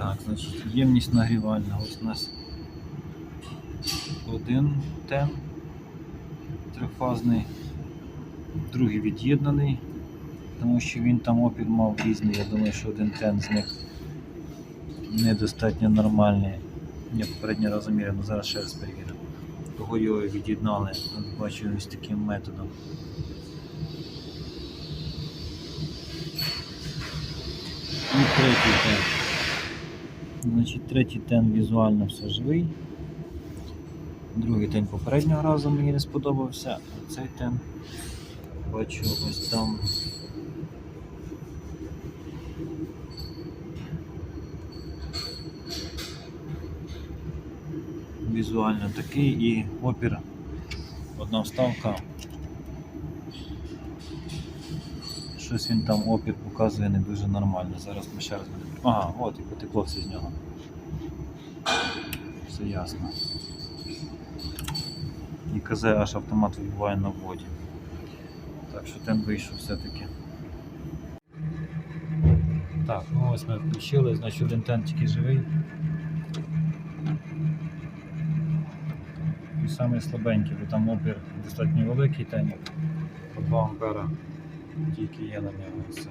Так, значить, ємність нагрівальна. Ось у нас один тен трьохфазний, другий від'єднаний, тому що він там опір мав різний. Я думаю, що один тен з них недостатньо нормальний. Я попередній раз але зараз ще раз перевірю. Кого його від'єднали, бачу ось таким методом. І третій тен. Значить, третій тен візуально все живий. Другий тен попереднього разу мені не сподобався, цей тен бачу ось там. Візуально такий і опір. Одна вставка. Щось він там опір показує не дуже нормально. Зараз ми ще раз будемо. Ага, от і потекло все з нього. Все ясно. І КЗ аж автомат вибиває на вводі. Так що тен вийшов все-таки. Так, ну ось ми включили, значить один тен тільки живий. І самий слабенький, бо там опір достатньо великий тенік. По 2 ампера тільки є на нього і все.